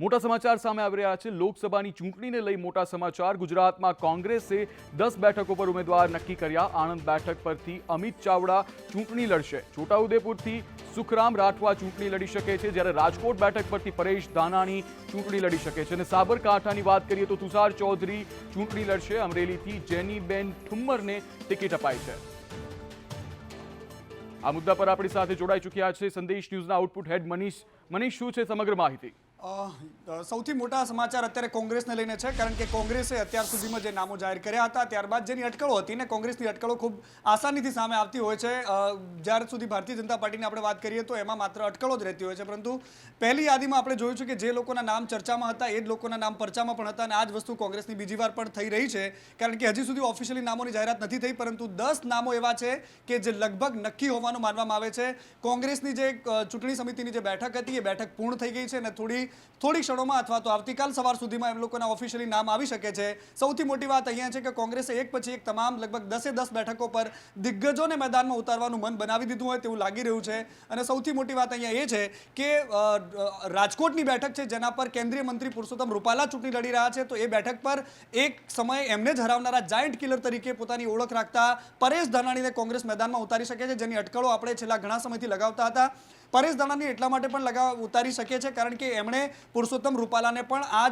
મોટા સમાચાર સામે આવી રહ્યા છે. લોકસભાની ચૂંટણીને લઈ મોટા સમાચાર. ગુજરાતમાં કોંગ્રેસે દસ બેઠકો પર ઉમેદવાર નક્કી કર્યા. આણંદ બેઠક પરથી અમિત ચાવડા ચૂંટણી લડશે. છોટાઉદેપુરથી સુખરામ રાઠવા ચૂંટણી લડી શકે છે. જ્યારે રાજકોટ બેઠક પરથી પરેશ ધાનાણી ચૂંટણી લડી શકે છે. અને સાબરકાંઠાની વાત કરીએ તો તુષાર ચૌધરી ચૂંટણી લડશે. અમરેલીથી જેનીબેન ઠુમ્મરને ટિકિટ અપાઈ છે. આ મુદ્દા પર આપણી સાથે જોડાઈ ચૂક્યા છે. સંદેશ ન્યૂઝના આઉટપુટ હેડ મનીષ. મનીષ, શું છે સમગ્ર માહિતી? સૌથી મોટા સમાચાર અત્યારે કોંગ્રેસને લઈને છે, કારણ કે કોંગ્રેસે અત્યાર સુધીમાં જે નામો જાહેર કર્યા હતા, ત્યારબાદ જેની અટકળો હતી ને કોંગ્રેસની અટકળો ખૂબ આસાનીથી સામે આવતી હોય છે. જ્યાર સુધી ભારતીય જનતા પાર્ટીની આપણે વાત કરીએ તો એમાં માત્ર અટકળો જ રહેતી હોય છે, પરંતુ પહેલી યાદીમાં આપણે જોયું છે કે જે લોકોના નામ ચર્ચામાં હતા, એ જ લોકોના નામ પરચામાં પણ હતા અને આ જ વસ્તુ કોંગ્રેસની બીજી વાર પણ થઈ રહી છે, કારણ કે હજી સુધી ઓફિશિયલી નામોની જાહેરાત નથી થઈ, પરંતુ દસ નામો એવા છે કે જે લગભગ નક્કી હોવાનું માનવામાં આવે છે. કોંગ્રેસની જે ચૂંટણી સમિતિની જે બેઠક હતી, એ બેઠક પૂર્ણ થઈ ગઈ છે અને થોડી થોડી ક્ષણોમાં અથવા તો આવતીકાલ સવાર સુધીમાં એમ લોકોના ઓફિશિયલી નામ આવી શકે છે. સૌથી મોટી વાત અહીંયા છે કે કોંગ્રેસે એક પછી એક તમામ લગભગ દસે દસ બેઠકો પર દિગ્ગજોને મેદાનમાં ઉતારવાનું મન બનાવી દીધું હોય તેવું લાગી રહ્યું છે. અને સૌથી મોટી વાત અહીંયા એ છે કે રાજકોટની બેઠક છે જેના પર કેન્દ્રીય મંત્રી પુરુષોત્તમ રૂપાલા ચૂંટણી લડી રહ્યા છે, તો એ બેઠક પર એક સમયે એમને જ હરાવનારા જાયન્ટ કિલર તરીકે પોતાની ઓળખ રાખતા પરેશ ધાનાણીને કોંગ્રેસ મેદાનમાં ઉતારી શકે છે, જેની અટકળો આપણે છેલ્લા ઘણા સમયથી લગાવતા હતા. પરેશ ધાનાની એટલા માટે પણ લગાવ ઉતારી શકે છે, કારણ કે એમણે પુરુષોત્તમ રૂપાલાને પણ આ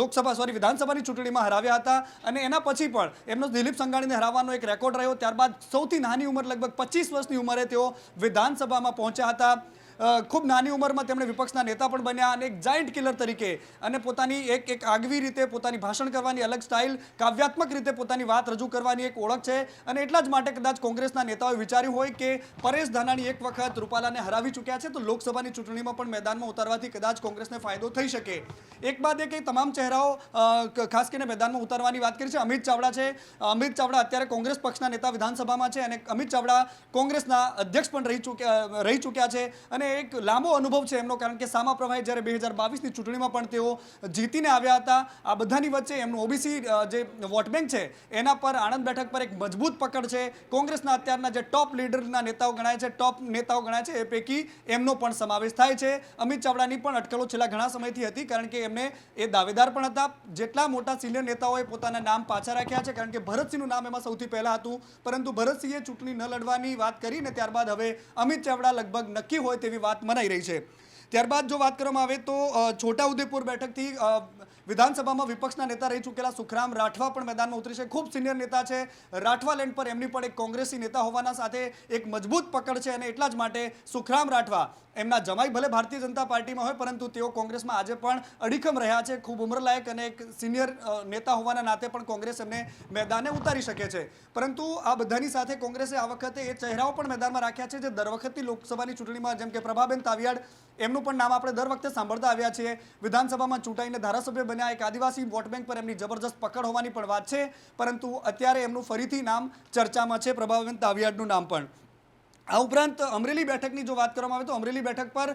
લોકસભા, સોરી, વિધાનસભાની ચૂંટણીમાં હરાવ્યા હતા અને એના પછી પણ એમનો દિલીપ સંઘાણીને હરાવવાનો એક રેકોર્ડ રહ્યો. ત્યારબાદ સૌથી નાની ઉંમર લગભગ પચીસ વર્ષની ઉંમરે તેઓ વિધાનસભામાં પહોંચ્યા હતા. ખૂબ નાની ઉંમરમાં તેમણે વિપક્ષના નેતા પણ બન્યા અને એક જાયન્ટ કિલર તરીકે અને પોતાની એક એક આગવી રીતે પોતાની ભાષણ કરવાની અલગ સ્ટાઇલ કાવ્યાત્મક રીતે પોતાની વાત રજૂ કરવાની એક ઓળખ છે. અને એટલા જ માટે કદાચ કોંગ્રેસના નેતાઓએ વિચાર્યું હોય કે પરેશ ધાનાણી એક વખત રૂપાલાને હરાવી ચૂક્યા છે, તો લોકસભાની ચૂંટણીમાં પણ મેદાનમાં ઉતારવાથી કદાચ કોંગ્રેસને ફાયદો થઈ શકે. એક બાદ એક તમામ ચહેરાઓ ખાસ કરીને મેદાનમાં ઉતારવાની વાત કરી છે. અમિત ચાવડા છે. અમિત ચાવડા અત્યારે કોંગ્રેસ પક્ષના નેતા વિધાનસભામાં છે અને અમિત ચાવડા કોંગ્રેસના અધ્યક્ષ પણ રહી ચૂક્યા રહી ચૂક્યા છે. અને એક લાંબો અનુભવ છે એમનો, કારણ કે સામા પ્રભાએ જ્યારે બે હજાર બાવીસની ચૂંટણીમાં પણ તેઓ જીતીને આવ્યા હતા, આ બધાની વચ્ચે એમનું ઓબીસી જે વોટ છે, એના પર આણંદ બેઠક પર એક મજબૂત પકડ છે. કોંગ્રેસના અત્યારના જે ટોપ લીડરના નેતાઓ ગણાય છે, ટોપ નેતાઓ ગણાય છે, એ પૈકી એમનો પણ સમાવેશ થાય છે. અમિત ચાવડાની પણ અટકળો છેલ્લા ઘણા સમયથી હતી, કારણ કે એમને એ દાવેદાર પણ હતા. જેટલા મોટા સિનિયર નેતાઓએ પોતાના નામ પાછા રાખ્યા છે, કારણ કે ભરતસિંહનું નામ એમાં સૌથી પહેલાં હતું. પરંતુ ભરતસિંહે ચૂંટણી ન લડવાની વાત કરીને ત્યારબાદ હવે અમિત ચાવડા લગભગ નક્કી હોય તેવી વાત મનાઈ રહી છે. ત્યારબાદ જો વાત કરવામાં આવે તો છોટાઉદેપુર બેઠકથી વિધાનસભામાં વિપક્ષના નેતા રહી ચૂકેલા સુખરામ રાઠવા પણ મેદાનમાં ઉતરી છે. ખૂબ સિનિયર નેતા છે. રાઠવા લેન્ડ પર એમની પણ એક કોંગ્રેસી નેતા હોવાના સાથે એક મજબૂત પકડ છે અને એટલા જ માટે સુખરામ રાઠવા એમના જમાઈ ભલે ભારતીય જનતા પાર્ટીમાં હોય, પરંતુ તેઓ કોંગ્રેસમાં આજે પણ અડીખમ રહ્યા છે. ખૂબ ઉંમરલાયક અને એક સિનિયર નેતા હોવાના નાતે પણ કોંગ્રેસ એમને મેદાને ઉતારી શકે છે. પરંતુ આ બધાની સાથે કોંગ્રેસે આ વખતે એ ચહેરાઓ પણ મેદાનમાં રાખ્યા છે, જે દર વખતની લોકસભાની ચૂંટણીમાં, જેમ કે પ્રભાબેન તાવિયાડ, એમનું પણ નામ આપણે દર વખતે સાંભળતા આવ્યા છીએ. વિધાનસભામાં ચૂંટાઈને ધારાસભ્ય બન્યા એક આદિવાસી વોટ બેંક પર એમની જબરજસ્ત પકડ હોવાની પણ વાત છે. પરંતુ અત્યારે એમનું ફરીથી નામ ચર્ચામાં છે. પ્રભાબેન તાવિયાડનું નામ પણ. આ ઉપરાંત અમરેલી બેઠકની જો વાત કરવામાં આવે તો અમરેલી બેઠક પર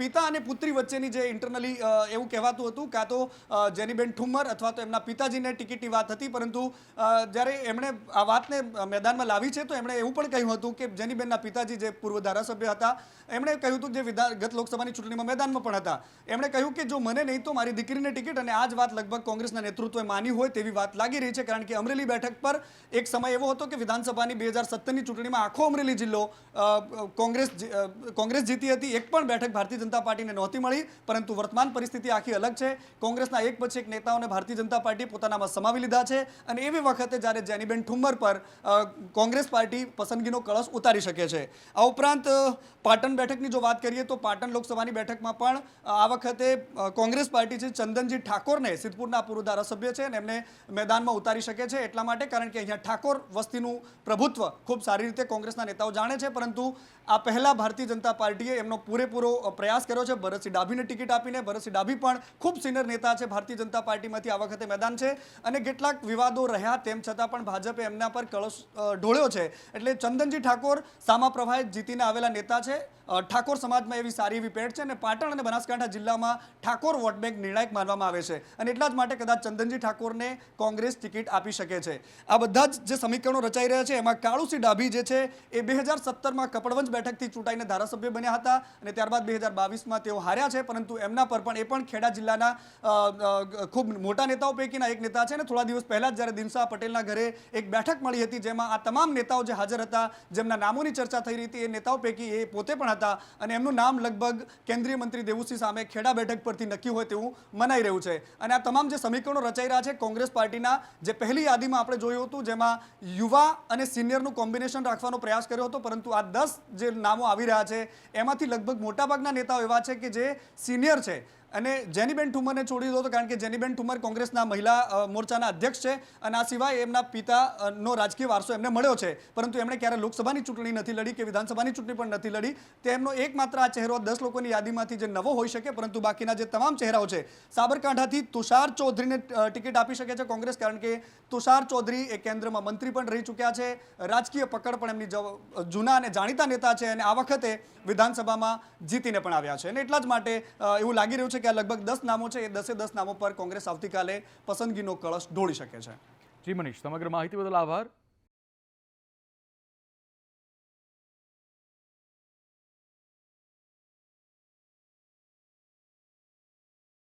પિતા અને પુત્રી વચ્ચેની જે ઇન્ટરનલી એવું કહેવાતું હતું, કાં તો જેનીબેન ઠુમ્મર અથવા તો એમના પિતાજીને ટિકિટની વાત હતી, પરંતુ જ્યારે એમણે આ વાતને મેદાનમાં લાવી છે, તો એમણે એવું પણ કહ્યું હતું કે જેનીબેનના પિતાજી જે પૂર્વ ધારાસભ્ય હતા, એમણે કહ્યું હતું જે વિધા, ગત લોકસભાની ચૂંટણીમાં મેદાનમાં પણ હતા. એમણે કહ્યું કે જો મને નહીં તો મારી દીકરીને ટિકિટ અને આ જ વાત લગભગ કોંગ્રેસના નેતૃત્વે માની હોય તેવી વાત લાગી રહી છે, કારણ કે અમરેલી બેઠક પર એક સમય એવો હતો કે વિધાનસભાની બે હજાર સત્તરની ચૂંટણીમાં આખો અમરેલી જિલ્લો કોંગ્રેસ કોંગ્રેસ જીતી હતી, એક પણ બેઠક ભારતીય જનતા પાર્ટીને નહોતી મળી, પરંતુ વર્તમાન પરિસ્થિતિ આખી અલગ છે. કોંગ્રેસના એક પછી એક નેતાઓને ભારતીય જનતા પાર્ટી પોતાનામાં સમાવી લીધા છે અને એવી વખતે જ્યારે જેનીબેન ઠુમ્મર પર કોંગ્રેસ પાર્ટી પસંદગીનો કળશ ઉતારી શકે છે. આ ઉપરાંત પાટણ બેઠકની જો વાત કરીએ તો પાટણ લોકસભાની બેઠકમાં પણ આ વખતે કોંગ્રેસ પાર્ટી છે ચંદનજી ઠાકોરને સિદ્ધપુરના પૂર્વ ધારાસભ્ય છે અને એમને મેદાનમાં ઉતારી શકે છે એટલા માટે કારણ કે અહીંયા ઠાકોર વસ્તીનું પ્રભુત્વ ખૂબ સારી રીતે કોંગ્રેસના નેતાઓ જાણે છે, પરંતુ આ પહેલા ભારતીય જનતા પાર્ટીએ એમનો પૂરેપૂરો પ્રયાસ કર્યો છે. ભરતસિંહ ડાભીને ટિકિટ આપીને ભરતસિંહ ડાભી પણ ખૂબ સિનિયર નેતા છે, ભારતીય જનતા પાર્ટીમાંથી આ વખતે મેદાન છે. અને કેટલાક વિવાદો રહ્યા તેમ છતાં પણ ભાજપે એમના પર કળશ ઢોળ્યો છે. એટલે ચંદનજી ઠાકોર, સામા પ્રભાએ જીતીને આવેલા નેતા છે. ઠાકોર સમાજમાં એવી સારી એવી પેટ છે અને પાટણ અને બનાસકાંઠા જિલ્લામાં ઠાકોર વોટ બેંક નિર્ણાયક માનવામાં આવે છે. અને એટલા જ માટે કદાચ ચંદનજી ઠાકોરને કોંગ્રેસ ટિકિટ આપી શકે છે. આ બધા જ જે સમીકરણો રચાઈ રહ્યા છે, એમાં કાળુસિંહ ડાભી જે છે, એ બે હજાર સત્તરમાં કપડવંજ બેઠકથી ચૂંટાઈને ધારાસભ્ય બન્યા હતા અને ત્યારબાદ બે હજાર બાવીસમાં તેઓ હાર્યા છે, પરંતુ એમના પર પણ એ પણ ખેડા જિલ્લાના ખૂબ મોટા નેતાઓ પૈકીના એક નેતા છે અને થોડા દિવસ પહેલાં જ જ્યારે દિનસા પટેલના ઘરે એક બેઠક મળી હતી જેમાં આ તમામ નેતાઓ જે હાજર હતા, જેમના નામોની ચર્ચા થઈ રહી હતી, એ નેતાઓ પૈકી એ પોતે પણ હતા અને એમનું નામ લગભગ કેન્દ્રીય મંત્રી દેવુસિંહ સામે ખેડા બેઠક પરથી નક્કી હોય તેવું મનાઈ રહ્યું છે. અને આ તમામ જે સમીકરણો રચાઈ રહ્યા છે, કોંગ્રેસ પાર્ટીના જે પહેલી યાદીમાં આપણે જોયું હતું, જેમાં યુવા અને સિનિયરનું કોમ્બિનેશન રાખવાનો પ્રયાસ કર્યો હતો પરંતુ આ દસ જે નામો આવી રહ્યા છે, એમાંથી લગભગ મોટાભાગના નેતાઓ એવા છે કે જે સિનિયર છે. અને જેનીબેન ઠુમરને છોડી દો તો કારણ કે જેનીબેન ઠુમર કોંગ્રેસના મહિલા મોરચાના અધ્યક્ષ છે અને આ સિવાય એમના પિતાનો રાજકીય વારસો એમને મળ્યો છે. પરંતુ એમણે ક્યારે લોકસભાની ચૂંટણી નથી લડી કે વિધાનસભાની ચૂંટણી પણ નથી લડી, તેમનો એકમાત્ર આ ચહેરો દસ લોકોની યાદીમાંથી જે નવો હોઈ શકે, પરંતુ બાકીના જે તમામ ચહેરાઓ છે, સાબરકાંઠાથી તુષાર ચૌધરીને ટિકિટ આપી શકે છે કોંગ્રેસ, કારણ કે તુષાર ચૌધરી એ કેન્દ્રમાં મંત્રી પણ રહી ચૂક્યા છે, રાજકીય પકડ પણ એમની જૂના અને જાણીતા નેતા છે અને આ વખતે વિધાનસભામાં જીતીને પણ આવ્યા છે. અને એટલા જ માટે એવું લાગી રહ્યું છે કે આ લગભગ દસ નામો છે, એ દસે દસ નામો પર કોંગ્રેસ આવતીકાલે પસંદગીનો કળશ ઢોળી શકે છે. જી મનીષ, સમગ્ર માહિતી બદલ આભાર.